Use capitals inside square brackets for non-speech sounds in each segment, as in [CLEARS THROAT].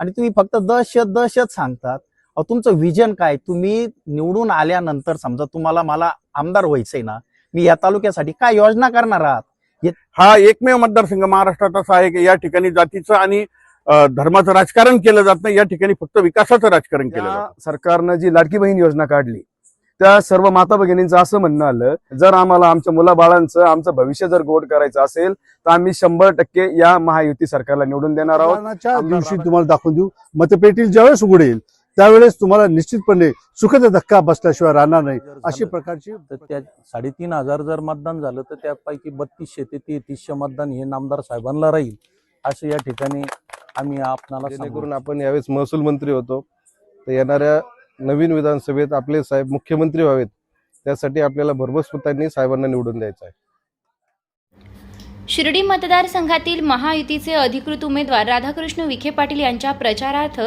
आणि तुम्ही फक्त दहशत दहशत सांगतात. अहो तुमचं विजन काय? तुम्ही निवडून आल्यानंतर समजा तुम्हाला मला आमदार व्हायचंय ना मी या तालुक्यासाठी काय योजना करणार आहात? हा एकमेव मतदारसंघ महाराष्ट्रात असा आहे की या ठिकाणी जातीचं आणि धर्माचं राजकारण केलं जात नाही. या ठिकाणी फक्त विकासाचं राजकारण केलं सरकारनं जी लाडकी बहीण योजना काढली त्या सर्व माता भगिनींचं असं म्हणणं आलं जर आम्हाला आमच्या मुलाबाळांचं आमचं भविष्य जर गोड करायचं असेल तर आम्ही शंभर टक्के या महायुती सरकारला निवडून देणार आहोत. दिवशी तुम्हाला दाखवून देऊ. मतपेटी ज्यावेळेस उघडेल त्यावेळेस तुम्हाला निश्चितपणे सुखद धक्का बसल्याशिवाय राहणार नाही अशी प्रकारची तर त्या साडेतीन हजार जर मतदान झालं तर त्यापैकी बत्तीसशे ते तेहतीसशे मतदान हे नामदार साहेबांना राहील. असं या ठिकाणी आम्ही आपणाला जेणेकरून आपण यावेळेस महसूल मंत्री होतो. तर येणाऱ्या नवीन विधानसभेत आपले साहेब मुख्यमंत्री व्हावेत त्यासाठी आपल्याला भरघोस साहेबांना निवडून द्यायचं आहे. शिर्डी मतदारसंघातील महायुतीचे अधिकृत उमेदवार राधाकृष्ण विखे पाटील यांच्या प्रचारार्थ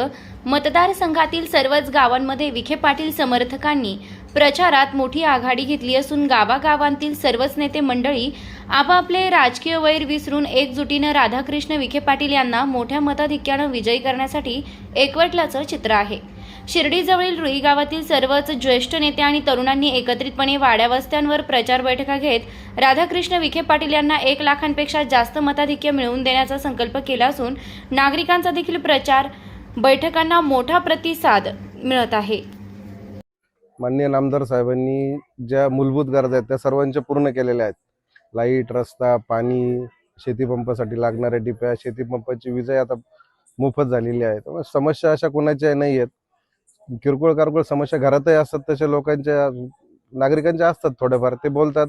मतदारसंघातील सर्वच गावांमध्ये विखे पाटील समर्थकांनी प्रचारात मोठी आघाडी घेतली असून गावागावांतील सर्वच नेते मंडळी आपापले राजकीय वैर विसरून एकजुटीनं राधाकृष्ण विखे पाटील यांना मोठ्या मताधिक्यानं विजयी करण्यासाठी एकवटल्याचं चित्र आहे. शिर्डीजवळील रुई गावातील सर्वच ज्येष्ठ नेते आणि तरुणांनी एकत्रितपणे वाड्यावस्त्यांवर प्रचार बैठका घेत राधाकृष्ण विखे पाटील यांना एक लाखांपेक्षा जास्त मताधिक्य मिळवून देण्याचा संकल्प केला असून नागरिकांचा देखील प्रचार बैठकांना मोठा प्रतिसाद मिळत आहे. माननीय नामदार साहेबांनी ज्या मूलभूत गरजा आहेत त्या सर्वांच्या पूर्ण केलेल्या आहेत. लाइट रस्ता पाणी शेतीपंपासाठी लागणाऱ्या डिप्या शेतीपंपाची विजय आता मोफत झालेली आहे. त्यामुळे समस्या अशा कोणाच्या नाही आहेत किरकोळ कारकोळ समस्या घरातही असतात तशा लोकांच्या नागरिकांच्या असतात थोड्याफार ते बोलतात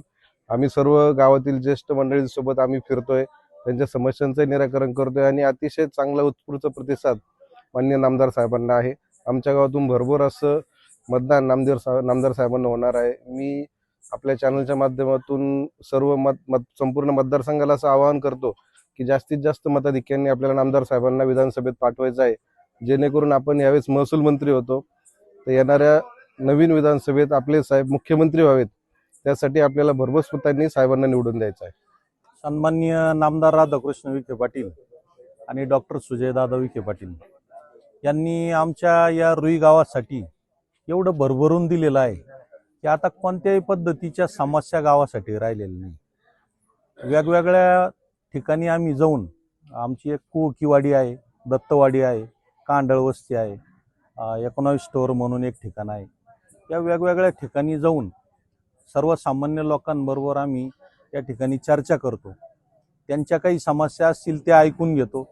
आम्ही सर्व गावातील ज्येष्ठ मंडळींसोबत आम्ही फिरतोय त्यांच्या समस्यांचं निराकरण करतोय आणि अतिशय चांगला उत्स्फूर्त प्रतिसाद माननीय नामदार साहेबांना आहे. आमच्या गावातून भरभर असं मतदान नामदेव सा नामदार साहेबांना होणार आहे. मी आपल्या चॅनलच्या माध्यमातून सर्व मत मत संपूर्ण मतदारसंघाला असं आवाहन करतो की जास्तीत जास्त मताधिक्यांनी आपल्याला नामदार साहेबांना विधानसभेत पाठवायचं आहे. जेणेकरून आपण यावेळेस महसूल मंत्री होतो. तर येणाऱ्या नवीन विधानसभेत आपले साहेब मुख्यमंत्री व्हावेत त्यासाठी आपल्याला भरघोस मतांनी साहेबांना निवडून द्यायचं आहे. सन्मान्य नामदार राधाकृष्ण विखे पाटील आणि डॉक्टर सुजयदादा विखे पाटील यांनी आमच्या या रुई गावासाठी एवढं भरभरून दिलेलं आहे की आता कोणत्याही पद्धतीच्या समस्या गावासाठी राहिलेल्या नाही. वेगवेगळ्या ठिकाणी आम्ही जाऊन आमची एक कुकीवाडी आहे दत्तवाडी आहे कांडळ वस्ती आहे. एकोणावीस स्टोअर म्हणून एक ठिकाण आहे. या वेगवेगळ्या ठिकाणी जाऊन सर्वसामान्य लोकांबरोबर आम्ही या ठिकाणी चर्चा करतो. त्यांच्या काही समस्या असतील त्या ऐकून घेतो.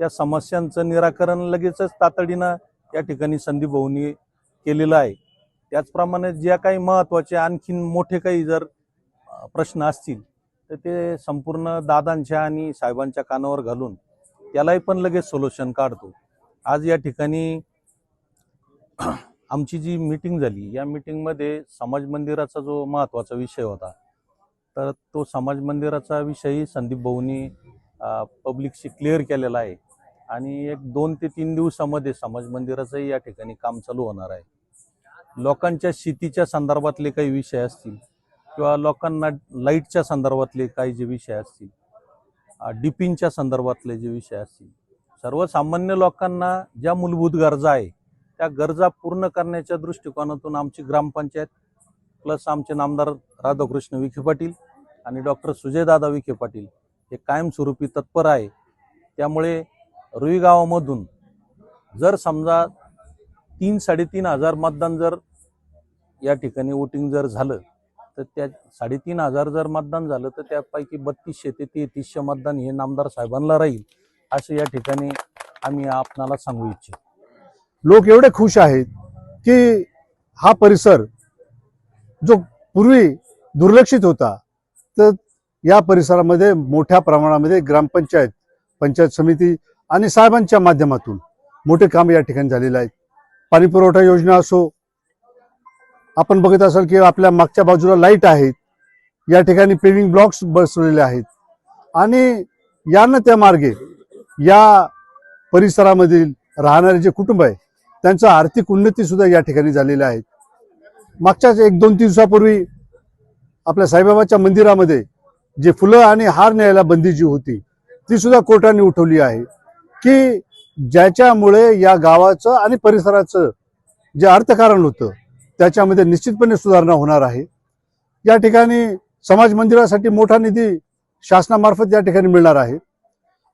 त्या समस्यांचं निराकरण लगेचच तातडीनं या ठिकाणी संदीप भाऊनी केलेलं आहे. त्याचप्रमाणे ज्या काही महत्त्वाचे आणखीन मोठे काही जर प्रश्न असतील तर ते संपूर्ण दादांच्या आणि साहेबांच्या कानावर घालून त्यालाही पण लगेच सोल्युशन काढतो. आज या ठिकाणी [CLEARS THROAT] आमची जी मीटिंग झाली या मीटिंगमध्ये समाज मंदिराचा जो महत्त्वाचा विषय होता तर तो समाज मंदिराचा विषयही संदीप भाऊनी पब्लिकशी क्लिअर केलेला आहे. आणि एक दोन ते तीन दिवसामध्ये समाज मंदिराचंही या ठिकाणी काम चालू होणार आहे. लोकांच्या शेतीच्या संदर्भातले काही विषय असतील किंवा लोकांना लाईटच्या संदर्भातले काही जे विषय असतील डिपिंगच्या संदर्भातले जे विषय असतील सर्वसामान्य लोकांना ज्या मूलभूत गरजा आहे त्या गरजा पूर्ण करण्याच्या दृष्टिकोनातून आमची ग्रामपंचायत प्लस आमचे नामदार राधाकृष्ण विखे पाटील आणि डॉक्टर सुजयदादा विखे पाटील हे कायमस्वरूपी तत्पर आहे. त्यामुळे रुई गावामधून जर समजा तीन साडेतीन हजार मतदान जर या ठिकाणी वोटिंग जर झालं तर त्या साडेतीन हजार जर मतदान झालं तर त्यापैकी बत्तीसशे ते तेहतीसशे मतदान हे नामदार साहेबांना राहील. असं या ठिकाणी आम्ही आपणाला सांगू इच्छितो. लोक एवढे खुश आहेत की हा परिसर जो पूर्वी दुर्लक्षित होता तर या परिसरामध्ये मोठ्या प्रमाणामध्ये ग्रामपंचायत पंचायत समिती आणि साहेबांच्या माध्यमातून मोठे काम या ठिकाणी झालेले आहेत. पाणी पुरवठा योजना असो आपण बघत असाल की आपल्या मागच्या बाजूला लाइट आहेत या ठिकाणी पेविंग ब्लॉक्स बसवलेले आहेत. आणि यानं त्या मार्गे या परिसरामधील राहणारे जे कुटुंब आहे त्यांचं आर्थिक उन्नती सुद्धा या ठिकाणी झालेल्या आहेत मागच्याच एक दोन तीन दिवसापूर्वी आपल्या साईबाबाच्या मंदिरामध्ये जे फुलं आणि हार न्यायला बंदी जी होती ती सुद्धा कोर्टाने उठवली आहे. की ज्याच्यामुळे या गावाचं आणि परिसराचं जे अर्थकारण होतं त्याच्यामध्ये निश्चितपणे सुधारणा होणार आहे. या ठिकाणी समाज मंदिरासाठी मोठा निधी शासनामार्फत या ठिकाणी मिळणार आहे.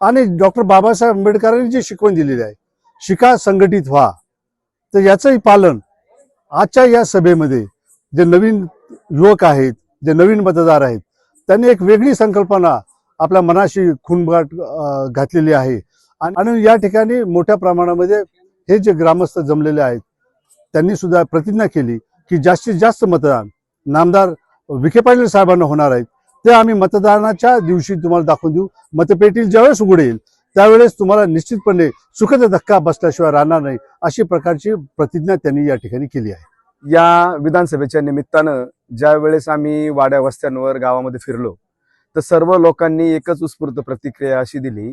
आणि डॉक्टर बाबासाहेब आंबेडकरांनी जी शिकवण दिलेली आहे शिका संघटित व्हा. तर याचंही पालन आजच्या या सभेमध्ये जे नवीन युवक आहेत जे नवीन मतदार आहेत त्यांनी एक वेगळी संकल्पना आपल्या मनाशी खूनगाट घातलेली आहे. आणि आणि या ठिकाणी मोठ्या प्रमाणामध्ये हे जे ग्रामस्थ जमलेले आहेत त्यांनी सुद्धा प्रतिज्ञा केली की जास्तीत जास्त मतदान नामदार विखे पाटील साहेबांना होणार आहेत ते आम्ही मतदानाच्या दिवशी तुम्हाला दाखवून देऊ. मतपेटी ज्यावेळेस उघडेल त्यावेळेस तुम्हाला निश्चितपणे सुखद धक्का बसल्याशिवाय राहणार नाही अशी प्रकारची प्रतिज्ञा त्यांनी या ठिकाणी केली आहे. या विधानसभेच्या निमित्तानं ज्या वेळेस आम्ही वाड्या वस्त्यांवर गावामध्ये फिरलो तर सर्व लोकांनी एकच उत्स्फूर्त प्रतिक्रिया अशी दिली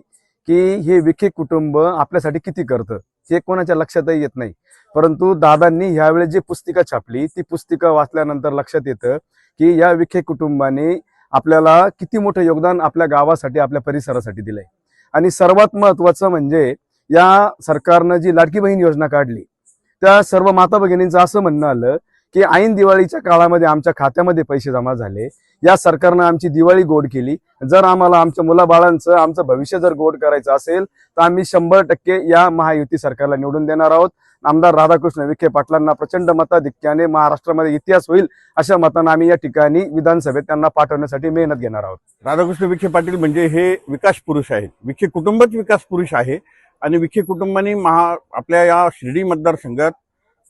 की हे विखे कुटुंब आपल्यासाठी किती करतं हे कोणाच्या लक्षातही येत नाही. परंतु दादांनी ह्यावेळेस जी पुस्तिका छापली ती पुस्तिका वाचल्यानंतर लक्षात येतं की या विखे कुटुंबाने आपल्याला किती मोठं योगदान आपल्या गावासाठी आपल्या परिसरासाठी दिलंय. आणि सर्वात महत्वाचं म्हणजे या सरकारनं जी लाडकी बहीण योजना काढली त्या सर्व माता भगिनींचं असं म्हणणं आलं की ऐन दिवाळीच्या काळामध्ये आमच्या खात्यामध्ये पैसे जमा झाले या सरकारनं आमची दिवाळी गोड केली. जर आम्हाला आमच्या मुलाबाळांचं आमचं भविष्य जर गोड करायचं असेल तर आम्ही शंभर टक्के या महायुती सरकारला निवडून देणार आहोत. आमदार राधाकृष्ण विखे पाटलांना प्रचंड मताधिक्याने महाराष्ट्रामध्ये इतिहास होईल अशा मतानं आम्ही या ठिकाणी विधानसभेत त्यांना पाठवण्यासाठी मेहनत घेणार आहोत. राधाकृष्ण विखे पाटील म्हणजे हे विकास पुरुष आहेत. विखे कुटुंबच विकास पुरुष आहे आणि विखे कुटुंबाने महा आपल्या या शिर्डी मतदारसंघात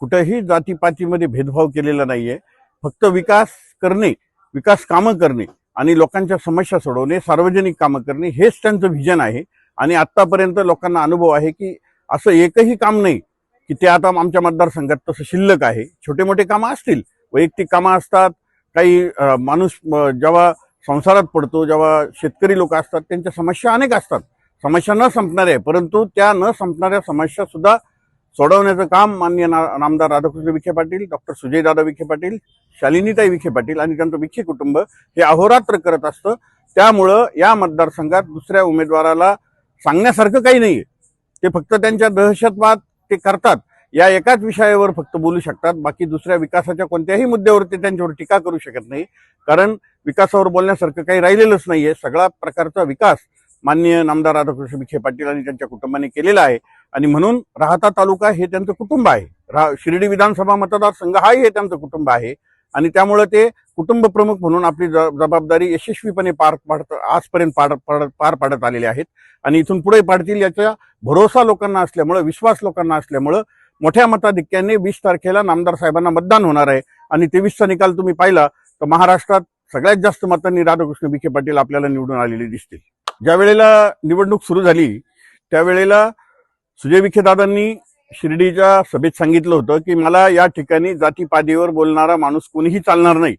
कुठेही जातीपातीमध्ये भेदभाव केलेला नाहीये. फक्त विकास करणे विकास कामं करणे आणि लोकांच्या समस्या सोडवणे सार्वजनिक कामं करणे हेच त्यांचं व्हिजन आहे. आणि आत्तापर्यंत लोकांना अनुभव आहे की असं एकही काम नाही की ते आता आमच्या मतदारसंघात तसं शिल्लक आहे. छोटे मोठे कामं असतील वैयक्तिक कामं असतात काही माणूस जेव्हा संसारात पडतो जेव्हा शेतकरी लोक असतात त्यांच्या समस्या अनेक असतात. समस्या न संपणाऱ्या आहे परंतु त्या न संपणाऱ्या समस्यासुद्धा सोडवण्याचं काम माननीय ना नामदार राधाकृष्ण विखे पाटील डॉक्टर सुजयदादा विखे पाटील शालिनीताई विखे पाटील आणि त्यांचं विखे कुटुंब हे अहोरात्र करत असतं. त्यामुळं या मतदारसंघात दुसऱ्या उमेदवाराला सांगण्यासारखं काही नाही ते फक्त त्यांच्या दहशतवाद ते करतात. या एकाच विषयावर फक्त बोलू शकतात. बाकी दुसऱ्या विकासाच्या कोणत्याही मुद्द्यावर ते त्यांच्यावर टीका करू शकत नाही. कारण विकासावर बोलण्यासारखं काही राहिलेलंच नाहीये. सगळा प्रकारचा विकास माननीय नामदार राधाकृष्ण विखे पाटील आणि त्यांच्या कुटुंबाने केलेला आहे. आणि म्हणून राहता तालुका हे त्यांचं कुटुंब आहे. रा शिर्डी विधानसभा मतदारसंघ हाही हे त्यांचं कुटुंब आहे. आणि त्यामुळे ते कुटुंब प्रमुख म्हणून आपली ज- जबाबदारी यशस्वीपणे पार पाडत आजपर्यंत पाड पाड- पार पाडत आलेले आहेत. आणि इथून पुढे पाडतील याचा भरोसा लोकांना असल्यामुळं विश्वास लोकांना असल्यामुळं मोठ्या मताधिक्याने वीस तारखेला नामदार साहेबांना मतदान होणार आहे. आणि तेवीसचा निकाल तुम्ही पाहिला तर महाराष्ट्रात सगळ्यात जास्त मतांनी राधाकृष्ण विखे पाटील आपल्याला निवडून आलेले दिसतील. ज्या वेळेला निवडणूक सुरू झाली त्यावेळेला सुजय विखे दादांनी शिर्डीच्या सभेत सांगितलं होतं की मला या ठिकाणी जातीपातीवर बोलणारा माणूस कोणीही चालणार नाही.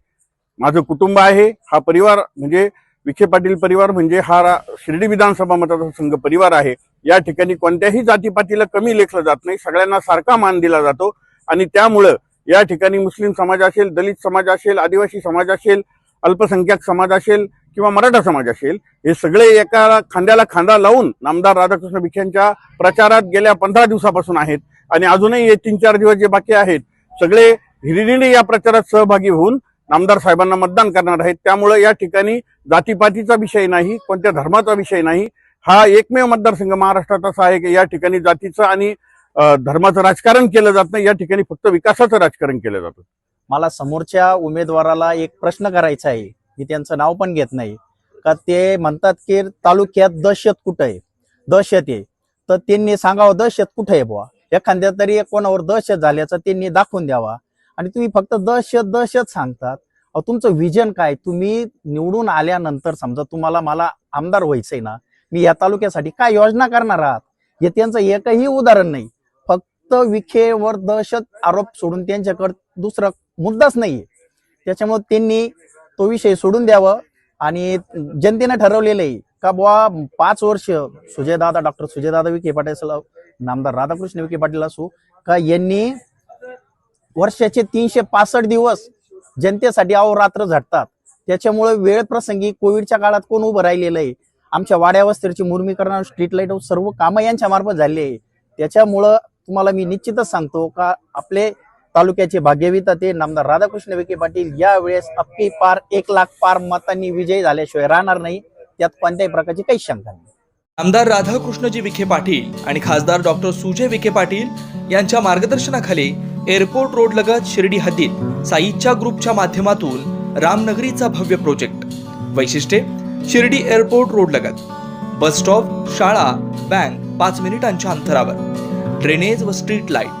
माझं कुटुंब आहे हा परिवार म्हणजे विखे पाटील परिवार म्हणजे हा रा- शिर्डी विधानसभा मतदारसंघ परिवार आहे. या ठिकाणी कोणत्याही जातीपातीला कमी लेखलं जात नाही सगळ्यांना सारखा मान दिला जातो आणि त्यामुळं या ठिकाणी मुस्लिम समाज असेल दलित समाज असेल आदिवासी समाज असेल अल्पसंख्याक समाज असेल किंवा मराठा समाज असेल हे सगळे एका खांद्याला खांदा लावून नामदार राधाकृष्ण विखेंच्या प्रचारात गेल्या पंधरा दिवसापासून आहेत आणि अजूनही हे तीन चार दिवस जे बाकी आहेत सगळे हिरिरीने या प्रचारात सहभागी होऊन नामदार साहेबांना मतदान करणार आहेत. त्यामुळे या ठिकाणी जातीपातीचा विषय नाही कोणत्या धर्माचा विषय नाही. हा एकमेव मतदारसंघ महाराष्ट्रात असा आहे की या ठिकाणी जातीचं आणि धर्माचं राजकारण केलं जात नाही या ठिकाणी फक्त विकासाचं राजकारण केलं जातं. मला समोरच्या उमेदवाराला एक प्रश्न करायचा आहे. मी त्यांचं नाव पण घेत नाही. का ते म्हणतात की तालुक्यात दहशत कुठं आहे? दहशत आहे. तर त्यांनी सांगावं दहशत कुठं आहे बुवा? एखाद्या तरी कोणावर दहशत झाल्याचं त्यांनी दाखवून द्यावा. आणि तुम्ही फक्त दहशत दहशत सांगतात. अहो, तुमचं विजन काय? तुम्ही निवडून आल्यानंतर समजा तुम्हाला मला आमदार व्हायचंय ना मी या तालुक्यासाठी काय योजना करणार आहात? हे त्यांचं एकही उदाहरण नाही. फक्त विखेवर दहशत आरोप सोडून त्यांच्याकडे दुसरा मुद्दाच नाहीये. त्याच्यामुळे त्यांनी तो विषय सोडून द्यावं. आणि जनतेनं ठरवलेलं आहे का बुवा पाच वर्ष सुजयदादा डॉक्टर सुजयदादा विखे पाटील नामदार राधाकृष्ण विखे पाटील असो का यांनी वर्षाचे तीनशे पासष्ट दिवस जनतेसाठी अहोरात्र झटतात. त्याच्यामुळे वेळ प्रसंगी कोविडच्या काळात कोण उभं राहिलेलं आहे? आमच्या वाड्या वस्तीची मुर्मीकरण स्ट्रीट लाइट सर्व कामं यांच्या मार्फत झाले आहे. त्याच्यामुळं तुम्हाला मी निश्चितच सांगतो का आपले तालुक्याचे भाग्यविता ते नामदार राधाकृष्ण विखे पाटील यावेळेस अप्पी पार एक लाख पार मतांनी विजयी झाल्याशिवाय राहणार नाही. त्यात कोणत्याही प्रकारची काही शंका नाही. आमदार राधाकृष्णजी विखे पाटील आणि खासदार डॉक्टर सुजय विखे पाटील यांच्या मार्गदर्शनाखाली एअरपोर्ट रोड लगत शिर्डी हद्दीत साईच्या ग्रुपच्या माध्यमातून रामनगरीचा भव्य प्रोजेक्ट. वैशिष्ट्ये शिर्डी एअरपोर्ट रोड लगत. बस स्टॉप शाळा बँक पाच मिनिटांच्या अंतरावर. ड्रेनेज व स्ट्रीट लाइट.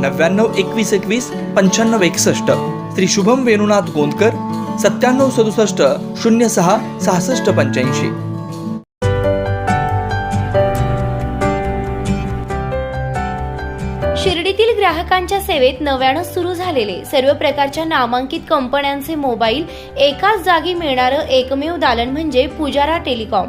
नव्याण्णव एकवीस एकवीस पंच्याण्णव एकसष्ट. श्री शुभम वेणुनाथ गोंदकर सत्त्याण्णव सदुसष्ट शून्य सहा सहासष्ट पंच्याऐंशी. शिर्डीतील ग्राहकांच्या सेवेत नव्यानं सुरू झालेले सर्व प्रकारच्या नामांकित कंपन्यांचे मोबाईल एकाच जागी मिळणारं एकमेव दालन म्हणजे पुजारा टेलिकॉम.